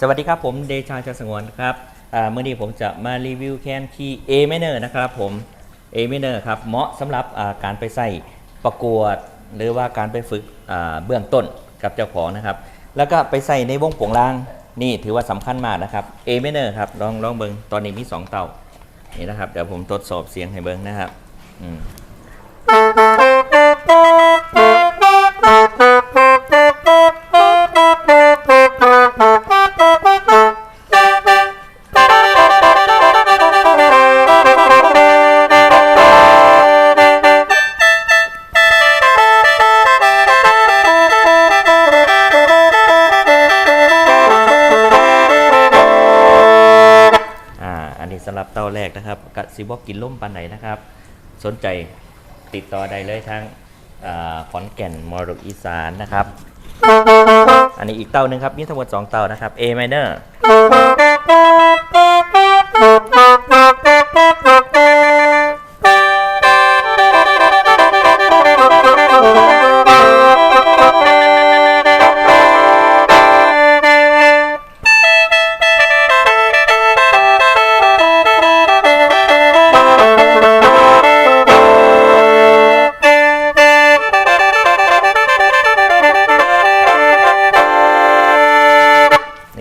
สวัสดีครับผมเดชาชาสงวนครับเมื่อนี้ผมจะมารีวิวแคนคีย์ A minor นะครับผม A minor ครับเหมาะสำหรับการไปใส่ประกวด หรือว่าการไปฝึกเบื้องต้นกับเจ้าของนะครับ แล้วก็ไปใส่ในวงโป่งลางนี่ถือว่าสำคัญมากนะครับ A minor ครับลองลองเบิงตอนนี้มี 2 เตานี่นะครับเดี๋ยวผมทดสอบเสียงให้เบิงนะครับอืม นี่สำหรับเต้าแรกนะครับกสิบอกกินล่มปันไหนนะครับ สนใจติดต่อได้เลยทั้งอาขอนแก่นมรดกอีสานนะครับ อันนี้อีกเต้าหนึ่งครับ มีทั้งหมด2เต้านะครับ A minor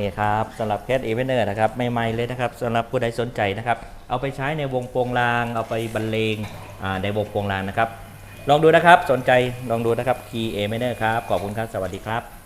นี่ครับสำหรับแคสเอเวนเนอร์นะครับใหม่ๆเลยนะครับสำหรับผู้ใดสนใจนะครับ เอาไปใช้ในวงโปงลาง เอาไปบรรเลงในวงโปงลางนะครับ ลองดูนะครับสนใจลองดูนะครับ Key A minor ครับขอบคุณครับสวัสดีครับ